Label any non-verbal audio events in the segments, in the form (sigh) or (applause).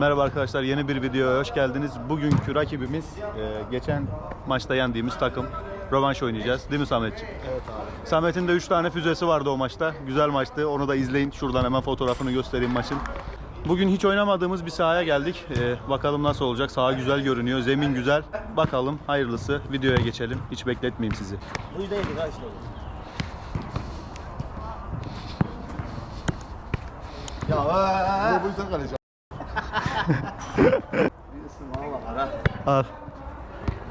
Merhaba arkadaşlar yeni bir videoya hoş geldiniz. Bugünkü rakibimiz e, geçen maçta yendiğimiz takım. Rövanş oynayacağız değil mi Sametciğim? Evet abi. Samet'in de 3 tane füzesi vardı o maçta. Güzel maçtı. Onu da izleyin. Şuradan hemen fotoğrafını göstereyim maçın. Bugün hiç oynamadığımız bir sahaya geldik. E, bakalım nasıl olacak. Saha güzel görünüyor. Zemin güzel. Bakalım hayırlısı. Videoya geçelim. Hiç bekletmeyeyim sizi. Buydu yedik ha işte. Ya. Bu yüzden kaleci. Al.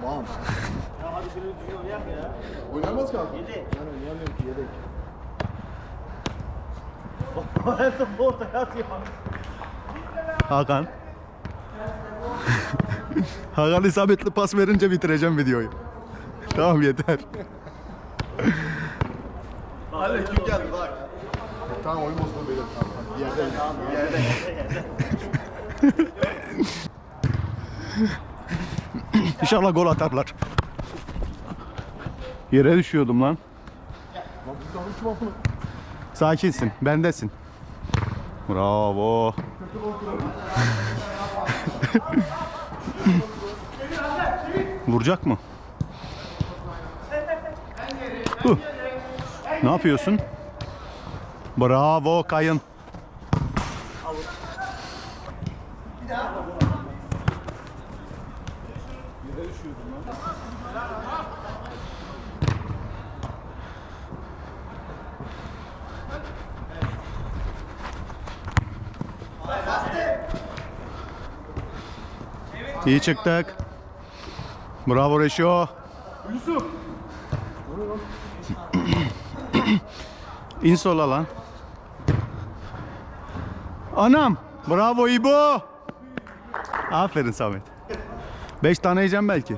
Bam. Ya hadi şöyle bir dünya yap ya. Oynamaz abi. Yedek. Ben oynayamıyorum ki yedek. Hayatım bu ortaya atıyor. Hakan. Hakan isabetli pas verince bitireceğim videoyu. tamam yeter. Hadi kim geldi bak. Tamam oyun bozma böyle. Tamam. Bir yerde. Bir yerde. (laughs) İnşallah gol atarlar. Yere düşüyordum lan. Sakinsin, bendesin. Bravo. Vuracak mı? Huh. Ne yapıyorsun? Bravo Kayın. İyi çıktık. Bravo Reşo. Yusuf. İn sola lan. Anam. Bravo İbo. Aferin Samet. Beş tane yiyeceğim belki.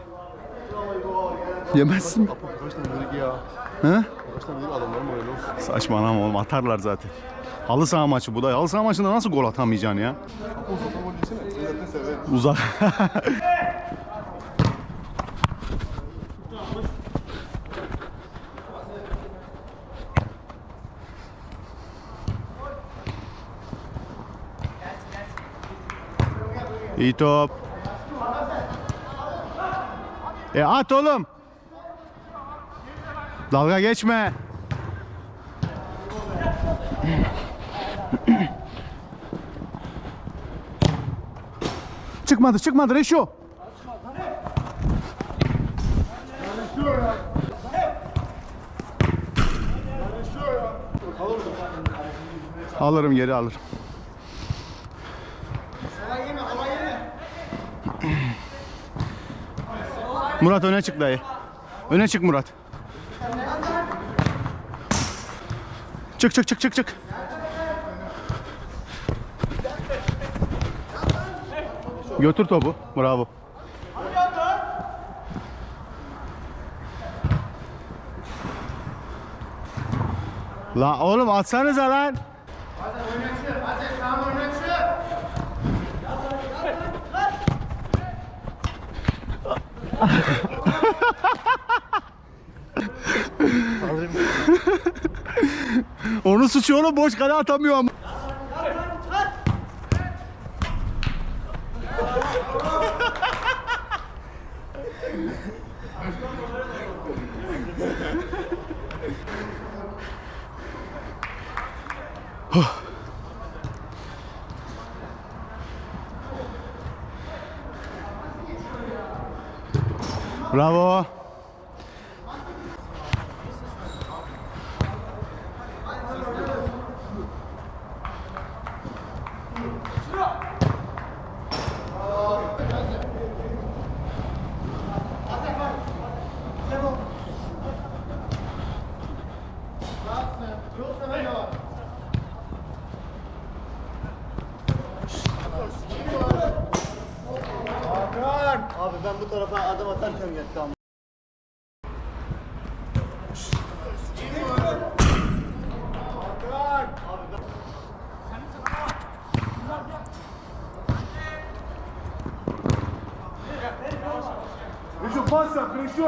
Yemezsin. Kaç tane büyük ya. He? Kaç tane büyük adamlarım öyle olsun. Saçmalama oğlum atarlar zaten. Halı saha maçı bu da. Halı saha maçında nasıl gol atamayacaksın ya? Kapı uzatma desene. Sen zaten severim. Uzak. İyi top. E at oğlum. Dalga geçme. (clears throat) Çıkmadı çıkmadı Reşo. Alırım geri alırım. Murat öne çık dayı. Öne çık Murat. Çık çık çık çık çık. Götür topu. Bravo. La oğlum atsanıza lan. Onu suçu oğlum boş kale atamıyor ama. Bravo. Reşo pas yap Reşo.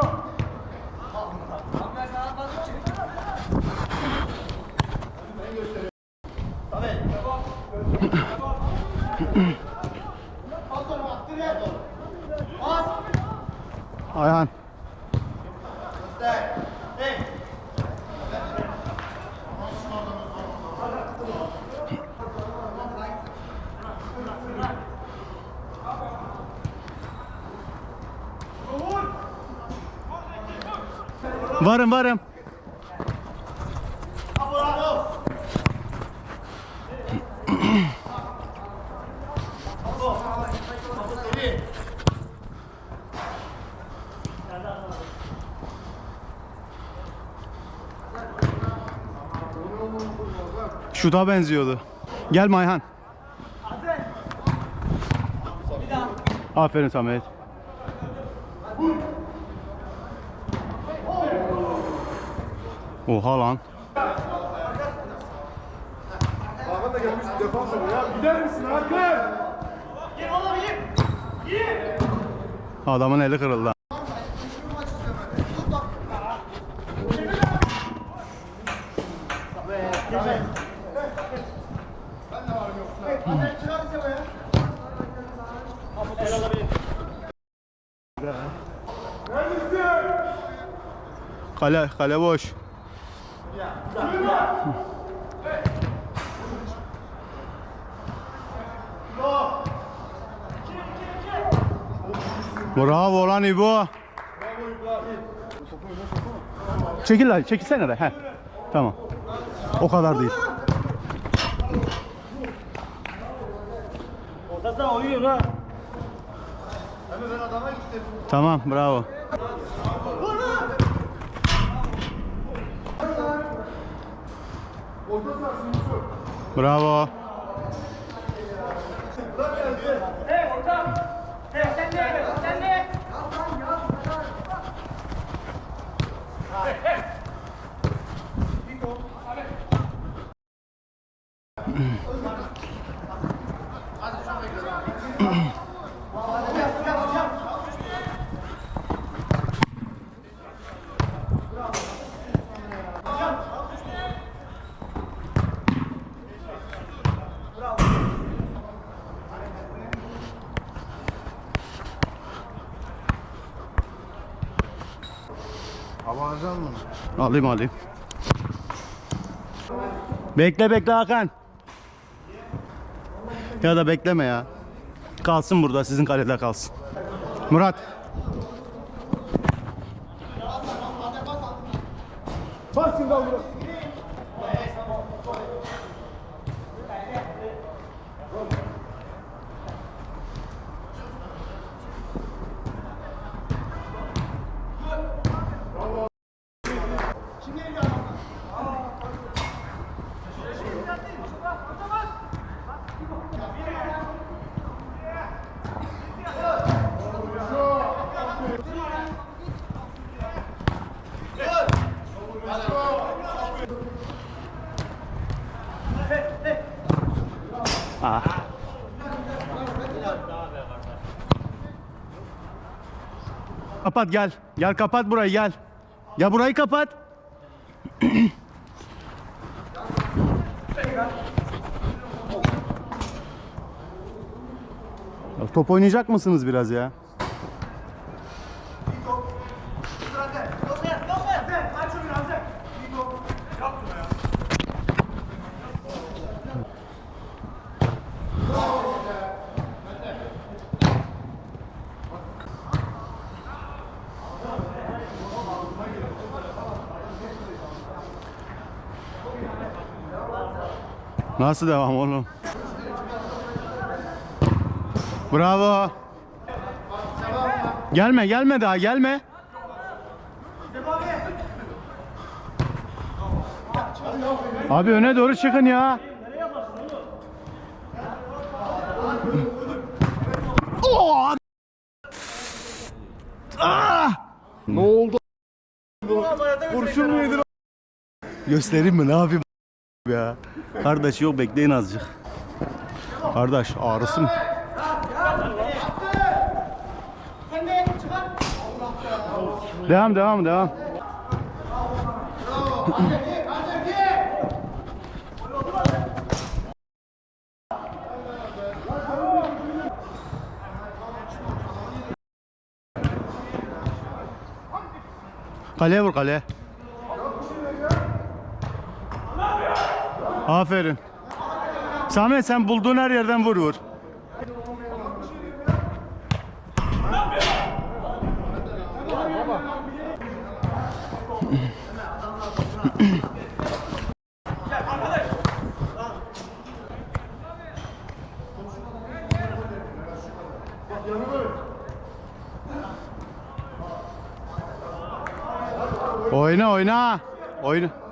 Ayhan. Varım varım. Şuta benziyordu. Gel Mayhan. Aferin Samet. Oha lan. Hakan da gelmiş defans ya. Gider misin Hakan? Adamın eli kırıldı. Kale, kale boş. Bravo lan İbo. Çekil lan, çekilsene de. Heh. Tamam. O kadar değil. Ortasına oynuyor ha. Tamam, bravo. Bravo. Hey ortam. Hey sen de sen de. Alayım alayım. Bekle bekle Hakan. Ya da bekleme ya. Kalsın burada sizin kalede kalsın. Murat. Kapat gel. Gel kapat burayı gel. Ya burayı kapat. Ya top oynayacak mısınız biraz ya? Nasıl devam oğlum? Bravo. Gelme gelme daha gelme. Abi öne doğru çıkın ya. Oh! Ah! Ne oldu? Kurşun mu yedin? Göstereyim mi ne yapayım ya? Kardeş yok bekleyin azıcık. Kardeş ağrısı mı? Devam devam devam. Kaleye vur kaleye. Aferin. Samet sen bulduğun her yerden vur vur. Oyna oyna. Oyna.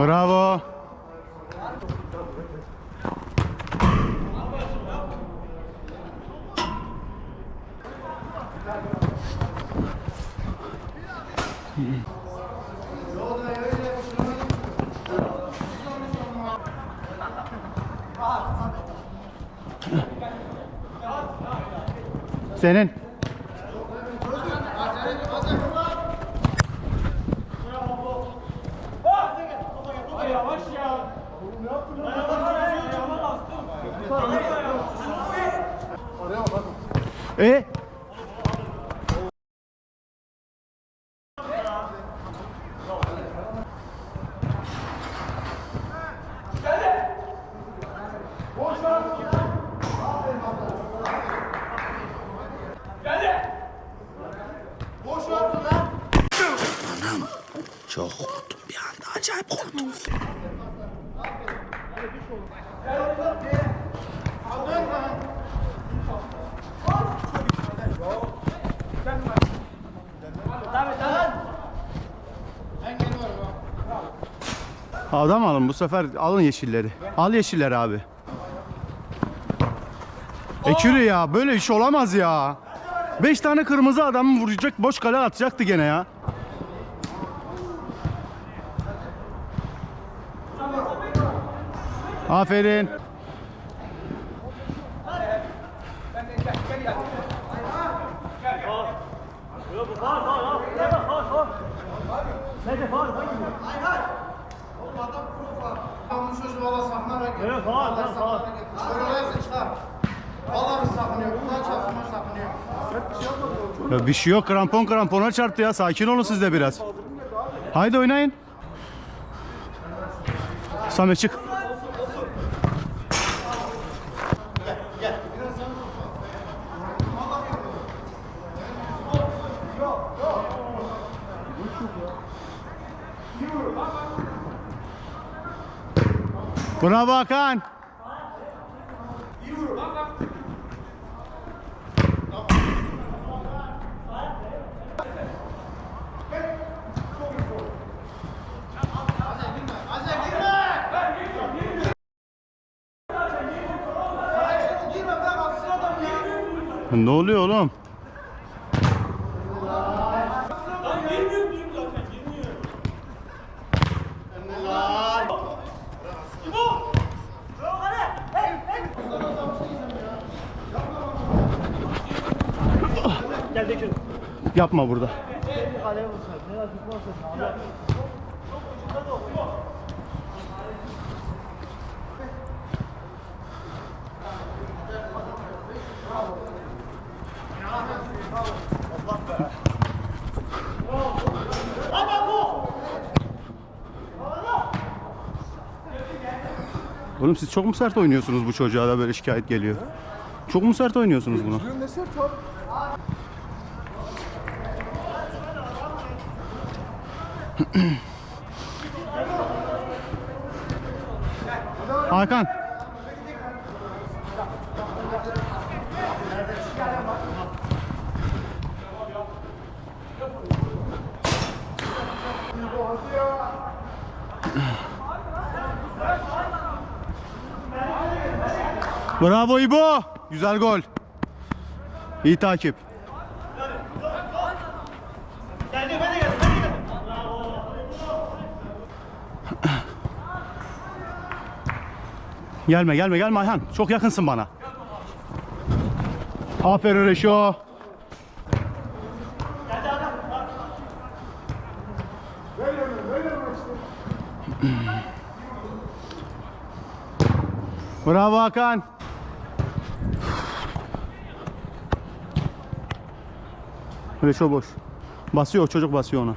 Bravo. Senin. E? Çok korktum bir anda. Acayip korktum. Adam alın bu sefer alın yeşilleri. Al yeşilleri abi. Ekürü ya böyle iş olamaz ya. 5 tane kırmızı adam vuracak boş kale atacaktı gene ya. Aferin. Tamam çocuğu valla Evet falan falan falan. Oraya sıçrar. Valla sakınıyor. Bundan çalışma sakınıyor. Ya bir şey yok krampon krampona çarptı ya sakin olun siz de biraz. Haydi oynayın. Samet çık. Bravo Hakan. Ne oluyor oğlum? Yapma burada. Oğlum siz çok mu sert oynuyorsunuz bu çocuğa da böyle şikayet geliyor? Çok mu sert oynuyorsunuz bunu? Ne sert abi? (clears throat) Hakan. Bravo İbo. Güzel gol. İyi takip. Gelme gelme gelme Ayhan. Çok yakınsın bana. Aferin Reşo. Bravo Hakan. Reşo boş. Basıyor çocuk basıyor ona.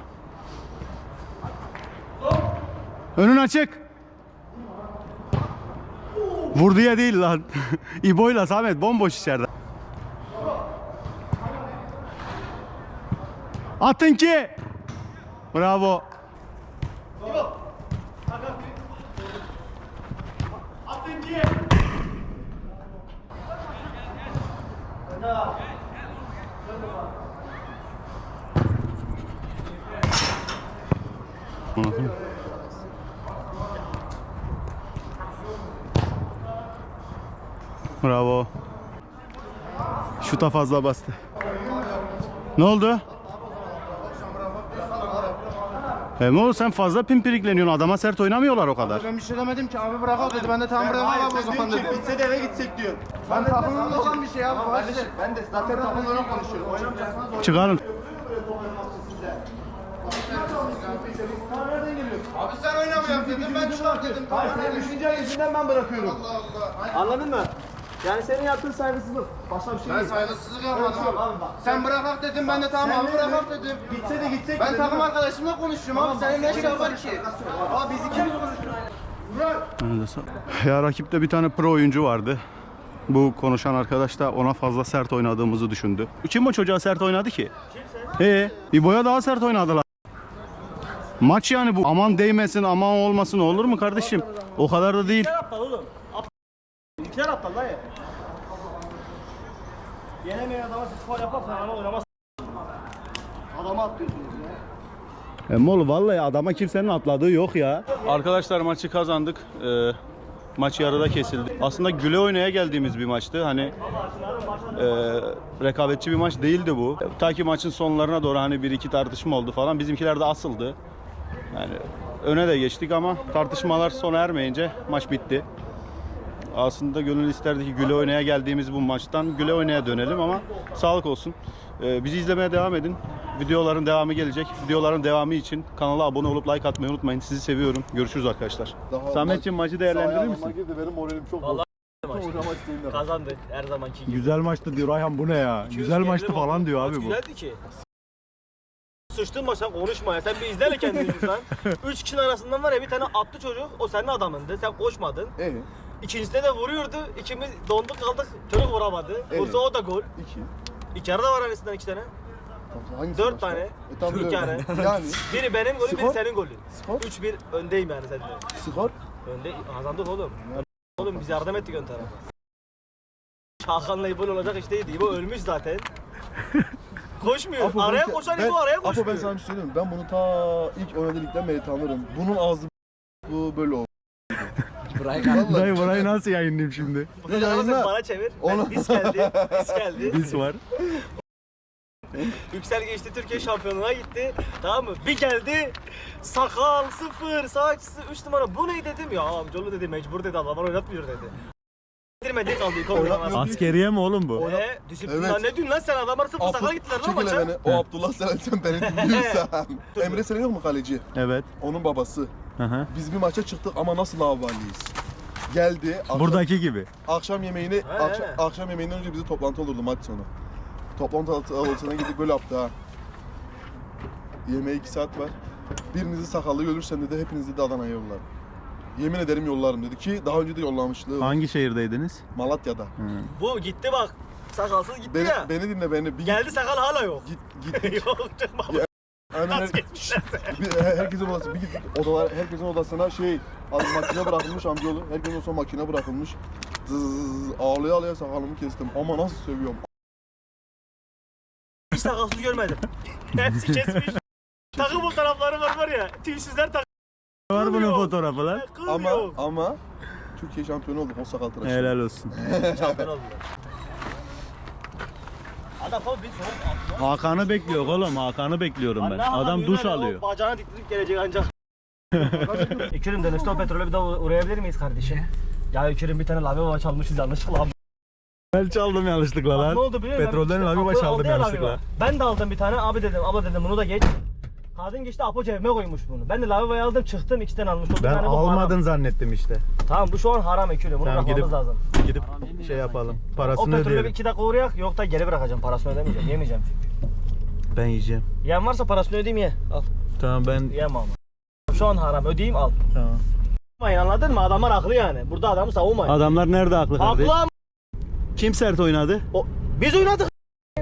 Önün açık. Vur diye değil lan. (laughs) İbo'yla Samet bomboş içeride. Atın ki. Bravo. Anladın mı? Bravo. Şuta fazla bastı. Ne oldu? E ne oldu sen fazla pimpirikleniyorsun adama sert oynamıyorlar o kadar. Ben bir şey demedim ki abi bırak abi dedi. Ben de tamam bırak abi o zaman dedim. Bitse de eve gitsek diyor. Ben takımımla olan bir şey abi. Kardeşim ben de zaten takımla öyle konuşuyorum. Çıkarın. Abi sen oynamıyorsun dedim ben çıkar dedim. Hayır senin düşüncen yüzünden ben bırakıyorum. Allah Allah. Anladın mı? Yani senin yaptığın saygısızlık. Başka bir şey Ben değil. saygısızlık yapmadım Abi abi. bak. Sen bırak dedim ben de tamam Sen abi dedin? dedim. Bitse de gitsek Ben takım arkadaşımla konuşuyorum abi. Senin ne şey var ki? Abi biz ikimiz konuşuyoruz. Ya rakipte bir tane pro oyuncu vardı. Bu konuşan arkadaş da ona fazla sert oynadığımızı düşündü. Kim o çocuğa sert oynadı ki? Kimse. Ee, İbo'ya daha sert oynadılar. Maç yani bu. Aman değmesin, aman olmasın olur mu kardeşim? O kadar da değil. oğlum. Aptal. İlker aptal ya. Yenemeyen adama siz faul yaparsan ama oynamaz. Adama atlıyorsunuz ya. Emol vallahi adama kimsenin atladığı yok ya. Arkadaşlar maçı kazandık. Ee, maç yarıda kesildi. Aslında güle oynaya geldiğimiz bir maçtı. Hani e, rekabetçi bir maç değildi bu. Ta ki maçın sonlarına doğru hani bir iki tartışma oldu falan. Bizimkiler de asıldı. Yani öne de geçtik ama tartışmalar sona ermeyince maç bitti. Aslında gönül isterdi ki güle oynaya geldiğimiz bu maçtan güle oynaya dönelim ama sağlık olsun. Ee, bizi izlemeye devam edin. Videoların devamı gelecek. Videoların devamı için kanala abone olup like atmayı unutmayın. Sizi seviyorum. Görüşürüz arkadaşlar. Sametciğim maçı değerlendirir misin? girdi benim moralim çok Vallahi isteğimle. Kazandı her zamanki gibi. Güzel maçtı diyor Ayhan bu ne ya? Güzel maçtı falan diyor abi bu. Güzeldi ki. Sıçtın sen konuşma ya. Sen bir izle kendini lütfen. (laughs) Üç kişinin arasından var ya bir tane attı çocuk. O senin adamındı. Sen koşmadın. E, İkincisinde de vuruyordu. İkimiz donduk kaldık. Çocuk vuramadı. Evet. Vursa o da gol. iki. İçeride var arasından iki tane. Hangisi Dört başka? tane. E, tamam, Türk dört. yani. Yani (laughs) Biri benim golüm, biri Skor? senin golün. Skor? 3-1 öndeyim yani sende. skor. Önde kazandık oğlum. Oğlum biz yardım ettik ön tarafa. Hakan'la İbo'yla olacak iş değildi. İbo ölmüş zaten. (laughs) Koşmuyor. Apo, araya koşan ben- İbo araya Apo koşmuyor. ben sana bir şey söyleyeyim mi? Ben bunu ta ilk oynadığı ligden beri tanırım. Bunun ağzı bu böyle oldu. (laughs) Vallahi. Dayı burayı nasıl yayınlayayım şimdi? Bu sefer ama sen yayınla. bana çevir. Onu- dis geldi. Dis geldi. Biz var. Yüksel geçti Türkiye şampiyonluğuna gitti. Tamam mı? Bir geldi. Sakal sıfır, saç sıfır, üç numara. Bu ne dedim ya amcaoğlu dedi mecbur dedi adam oynatmıyor dedi. Girmedi kaldı ilk. Askeriye mi oğlum bu? Eee disiplin Evet. ne diyorsun lan sen adamlar sıfır sakal gittiler lan maça. beni. O Abdullah Selen sen beni dinliyorsan. Emre Selen yok mu kaleci? Evet. Onun babası. Hı hı. Biz bir maça çıktık ama nasıl lavabaliyiz. Geldi. Akşam, Buradaki gibi. akşam yemeğini He, akşam, akşam yemeğinden önce bize toplantı olurdu maç sonu. Toplantı odasına gidip böyle yaptı ha. Yemeğe iki saat var. Birinizi sakallı görürsen dedi hepinizi de Adana'ya yollarım. Yemin ederim yollarım dedi ki daha önce de yollamışlığı var. Hangi şehirdeydiniz? Malatya'da. Bu gitti bak. Sakalsız gitti Beni, ya. beni dinle beni. Bir Geldi sakal hala yok. Git git. (laughs) yok çıkma. Bir, her- herkesin odası bir git odalar herkesin odasına şey az makine bırakılmış amcaoğlu. Herkesin odasına makine bırakılmış. Zzzz, ağlaya ağlaya sakalımı kestim. Ama nasıl sövüyorum. Hiç sakalsız görmedim. Hepsi kesmiş. Takım bu tarafları var var ya. Tüysüzler takım Var bunun fotoğrafı lan. Ama ama Türkiye şampiyonu olduk o sakal tıraşı. Helal olsun. (laughs) Şampiyon oldular. Adam tabii bir soğuk atma. Hakan'ı bekliyor oğlum. Hakan'ı bekliyorum ben. Adam duş alıyor. Bacağına diktirip gelecek ancak. (laughs) Ekürüm dönüşte o petrole bir daha uğrayabilir miyiz kardeşim? Ya Ekürüm bir tane lavabo çalmışız yanlışlıkla. Ben çaldım yanlışlıkla lan. ne oldu biliyor musun? Petrolden lavabo çaldım aldı ya yanlışlıkla. Ben de aldım bir tane. Abi dedim, abla dedim bunu da geç. Kadın geçti Apo cebime koymuş bunu. Ben de lavaboya aldım çıktım iki tane almış oldum. Ben Yani bu haram. almadın zannettim işte. Tamam bu şu an haram ekülü. Bunu Tamam, bırakmamız gidip- lazım. Gidip şey yapalım. O Parasını petrolü bir ödeyelim. iki dakika uğrayak yok da geri bırakacağım. Parasını ödemeyeceğim. Yemeyeceğim çünkü. Ben yiyeceğim. Yiyen varsa parasını ödeyeyim ye. Al. Tamam ben Yiyemem ama. Şu an haram ödeyeyim al. tamam. Anladın mı? Adamlar haklı yani. Burada adamı savunmayın. Adamlar nerede haklı kardeş? Haklı. Kim sert oynadı? O, biz oynadık.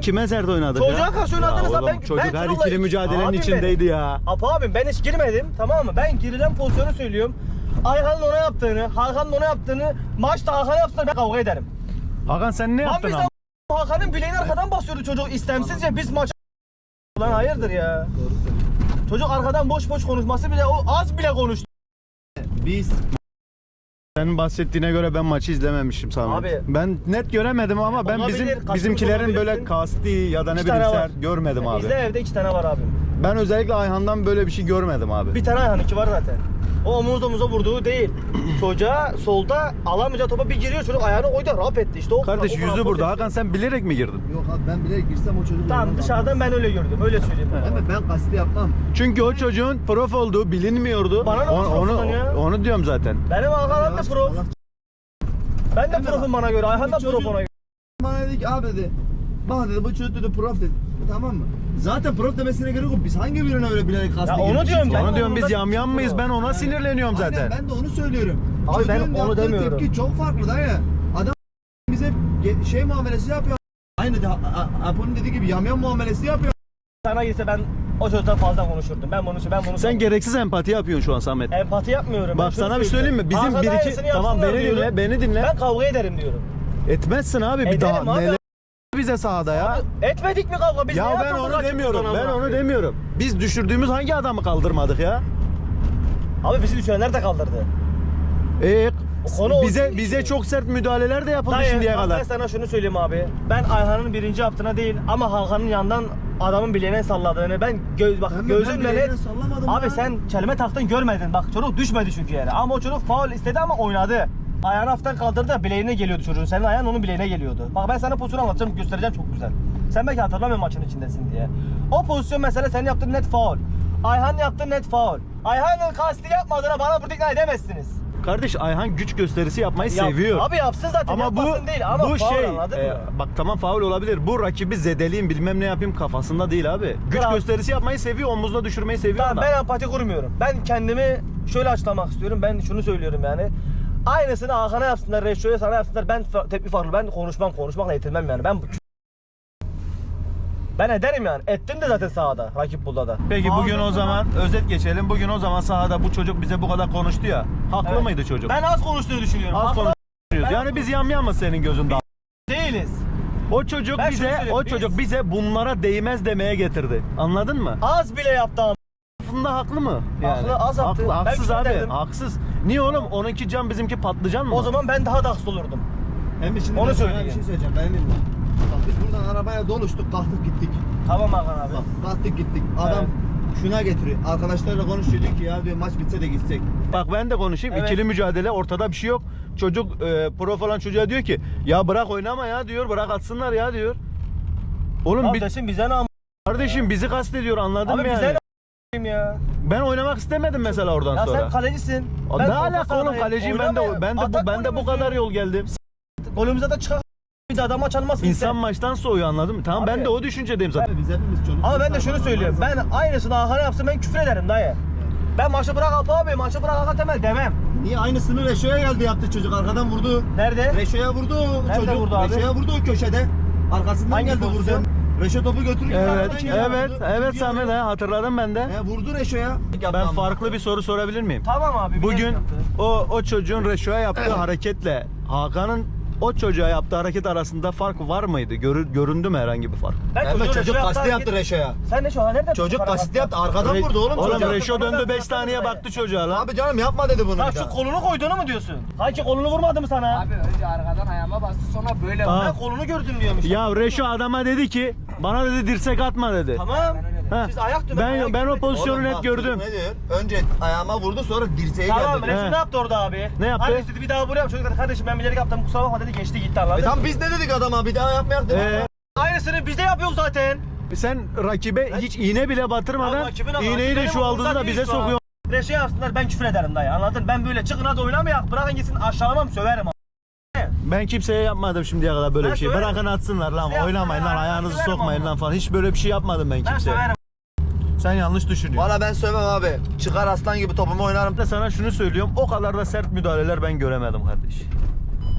Kime sert oynadı? Çocuğa karşı oynadınız ya oğlum, ben- çocuk ben her çocukla- ikili mücadelenin Abim içindeydi ya. Apo abim ben hiç girmedim tamam mı? Ben girilen pozisyonu söylüyorum. Ayhan'ın ona yaptığını, Hakan'ın ona yaptığını, maçta Hakan'a yaptığını ben kavga ederim. Hakan sen ne Lan yaptın biz ama? Hakan'ın bileğini arkadan basıyordu çocuk istemsizce biz maç Ulan hayırdır ya. Çocuk arkadan boş boş konuşması bile o az bile konuştu. Biz senin bahsettiğine göre ben maçı izlememişim Samet. Abi- ben net göremedim ama ben Olabilir, bizim kaçırmış bizimkilerin böyle kasti ya da ne bileyim sert görmedim abi. Bizde evde iki tane var abim. Ben özellikle Ayhan'dan böyle bir şey görmedim abi. Bir tane Ayhan iki var zaten. O omuz omuza vurduğu değil. (clears throat) Çocuğa solda alamayacağı topa bir giriyor çocuk ayağını koydu rap etti işte o. Kardeş o- yüzü burada. Hakan sen bilerek mi girdin? Yok abi ben bile girsem o çocuk Tamam dışarıdan ben öyle gördüm öyle söyleyeyim. Ama ben kasti yapmam. Çünkü o çocuğun prof olduğu bilinmiyordu. Bana ne onu, onu, ya? onu diyorum zaten. Benim Hakan da prof. Ben de profum bana göre. Ayhan da prof ona göre. Bana dedi ki abi dedi. Bana dedi bu çocuk dedi prof dedi. Tamam mı? Zaten prof demesine gerek yok. Biz hangi birine öyle bilerek kasti Ya onu diyorum ben. Onu diyorum biz yamyam mıyız? Ben ona sinirleniyorum Aynen, zaten. ben de onu söylüyorum. Abi ben Çocuğun onu yaptığı demiyorum. tepki çok farklı da ya. Adam bize ge- şey muamelesi yapıyor. Aynı de A- A- Apo'nun dediği gibi yamyam muamelesi yapıyor. Sana gitse ben o çocuktan fazla konuşurdum. Ben bunu ben bunu Sen gereksiz empati yapıyorsun şu an Samet. empati yapmıyorum. Bak sana bir söyleyeyim mi? Bizim bir iki tamam beni diyorum. dinle, beni dinle. Ben kavga ederim diyorum. Etmezsin abi bir Ederim daha abi. neler bize sahada ya. Etmedik mi kavga? Biz ya niye ben onu demiyorum. Ben onu demiyorum. Biz düşürdüğümüz hangi adamı kaldırmadık ya? Abi bizi düşürenler de kaldırdı. Ee, O konu o bize değil bize ki. çok sert müdahaleler de yapıldı Dayı, şimdiye bak kadar. Ben sana şunu söyleyeyim abi. Ben Ayhan'ın birinci yaptığına değil ama Hakan'ın yandan adamın bileğine salladığını ben göz bak Ben- ben gözümle bileğine net sallamadım Abi ya. sen kelime taktın görmedin. Bak çocuk düşmedi çünkü yere. Ama o çocuk faul istedi ama oynadı. Ayağını hafiften kaldırdı da bileğine geliyordu çocuğun. Senin ayağın onun bileğine geliyordu. Bak ben sana pozisyonu anlatacağım göstereceğim çok güzel. Sen belki hatırlamıyorsun maçın içindesin diye. O pozisyon mesela senin yaptığın net faul. Ayhan yaptığı net faul. Ayhan'ın kasti yapmadığına bana burada ikna edemezsiniz. Kardeş Ayhan güç gösterisi yapmayı Yap- seviyor. Abi yapsın zaten ama bu değil ama bu faul şey anladın e, mı? bak tamam faul olabilir. Bu rakibi zedeleyim bilmem ne yapayım kafasında değil abi. Güç Kral. gösterisi yapmayı seviyor, omuzda düşürmeyi seviyor Tamam adam. ben empati kurmuyorum. Ben kendimi şöyle açıklamak istiyorum. Ben şunu söylüyorum yani. Aynısını Hakan'a yapsınlar, Reşo'ya sana yapsınlar. Ben tepki farklı. Ben konuşmam, konuşmakla yetinmem yani. Ben bu ben ederim yani. Ettim de zaten sahada, rakip bulda da. Peki bugün Aldım o zaman özet geçelim. Bugün o zaman sahada bu çocuk bize bu kadar konuştu ya. Haklı Evet. mıydı çocuk? Ben az konuştuğunu düşünüyorum. Az Haklı konuşuyoruz. Yani biz yamyam mı senin gözünde? değiliz. O çocuk Ben şunu bize söyleyeyim, o biz- çocuk bize bunlara değmez demeye getirdi. Anladın mı? Az bile yaptı ama. Aslında haklı mı? Haklı, az. Haklı, Ben haksız abi. derdim. Haksız. Niye oğlum? Onunki can bizimki patlıcan mı? O zaman ben daha da haksız olurdum. Hem de şimdi Onu söyleyeyim. bir şey söyleyeceğim. Benim dinle. Bak biz buradan arabaya doluştuk kalktık gittik. Tamam Hakan abi. Bak kalktık gittik. Adam şuna getiriyor. Arkadaşlarla konuşuyor diyor ki ya diyor maç bitse de gitsek. Bak ben de konuşayım. Evet. İkili mücadele ortada bir şey yok. Çocuk e, pro falan çocuğa diyor ki ya bırak oynama ya diyor. Bırak atsınlar ya diyor. Oğlum bir, bize ne kardeşim bizi kastediyor anladın Abi mı bize yani? ne am- ya? Ben oynamak istemedim mesela oradan Ya sonra. sen kalecisin. Ben ne alaka oğlum kaleciyim ben de ben de bu ben de bu kadar yol geldim. Golümüze de çıkar. Bir de adama çalmasın. İnsan maçtan soğuyor anladın mı? Tamam ben Abi. de o düşüncedeyim zaten. Biz hepimiz çocuk. Ama ben de şunu söylüyorum. Ben aynısını Hakan'a yapsam ben küfür ederim dayı. Ben maçı bırak Apo abi, maçı bırak Hakan Temel demem. Niye aynısını Reşo'ya geldi yaptı çocuk arkadan vurdu. Nerede? Reşo'ya vurdu o Nerede çocuk. vurdu abi? Reşo'ya vurdu o köşede. Arkasından Hangi geldi pozisyon? vurdu. Reşo topu götürürken Evet, arkadan evet, vurdu. evet Gidiyor. Samet he, hatırladım ben de. He, vurdu Reşo'ya. Ben farklı bir soru sorabilir miyim? Tamam abi. Bugün yaptı. o o çocuğun Reşo'ya yaptığı (clears throat) hareketle Hakan'ın o çocuğa yaptığı hareket arasında fark var mıydı? Görü- göründü mü herhangi bir fark? Ben Evet çocuğu çocuk Reşo'ya kasti yaptı, yaptı hareket- Reşo'ya. Sen ne şu an nerede? Çocuk kasti yaptı arkadan vurdu oğlum Oğlum çocuğa. Reşo döndü Bunu 5 ben- saniye baktı çocuğa lan. Abi canım yapma dedi bunu. Bak bir şu daha. kolunu koyduğunu mu diyorsun? Sanki kolunu vurmadı mı sana? Abi önce arkadan ayağıma bastı sonra böyle Aa. Ben kolunu gördüm diyorum işte. Ya Reşo adama dedi ki bana dedi dirsek atma dedi. Tamam. Ha, Siz ayak dönün, ben ayak ben o dönün. pozisyonu Oğlum net bak, gördüm. Ne diyor? Önce ayağıma vurdu sonra dirseğe Tamam geldi. Reşo He. ne yaptı orada abi? Ne yaptı? Hani dedi bir daha buraya çocuk dedi kardeşim ben bilerek yaptım kusura bakma dedi geçti gitti E anladın mı? tam biz ne dedik adama bir daha yapmayak dedik. Ee, Aynısını biz de yapıyoruz zaten. Sen rakibe hiç iğne bile batırmadan Ya rakibin ama iğneyi de şu umurumda aldığında değil bize şu an. sokuyor. De şey yapsınlar ben küfür ederim dayı anladın? Ben böyle çıkın hadi oynamayak bırakın gitsin aşağılamam söverim. Ben kimseye yapmadım şimdiye kadar böyle Ben bir şey. söylerim. Bırakın atsınlar lan. Size Oynamayın lan. yapsınlar, Ayağınızı söylerim sokmayın ama. lan falan. Hiç böyle bir şey yapmadım ben Ben kimseye. söverim. Sen yanlış düşünüyorsun. Valla ben sövmem abi. Çıkar aslan gibi topumu oynarım. Ben sana şunu söylüyorum. O kadar da sert müdahaleler ben göremedim kardeş.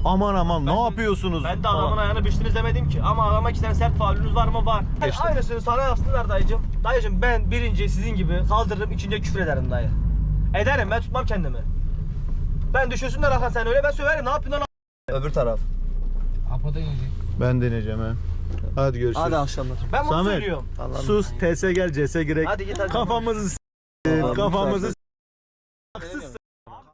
Aman aman ne yapıyorsunuz? Ben de falan. adamın ayağını biçtiniz demedim ki ama adama iki tane sert faulünüz var mı? Var. Yani İşte. aynısını sana yapsınlar dayıcım. Dayıcım ben birinci sizin gibi kaldırırım ikinciye küfür ederim dayı. Ederim ben tutmam kendimi. Ben düşünsünler Hakan sen öyle ben söverim ne yapıyorsun lan? Öbür taraf. Ben deneyeceğim ha. Hadi görüşürüz. Hadi akşamlar. Ben bunu Samet, söylüyorum. Sus TS gel CS girek. Hadi git hadi. Kafamızı s***. Kafamızı s***. Haksız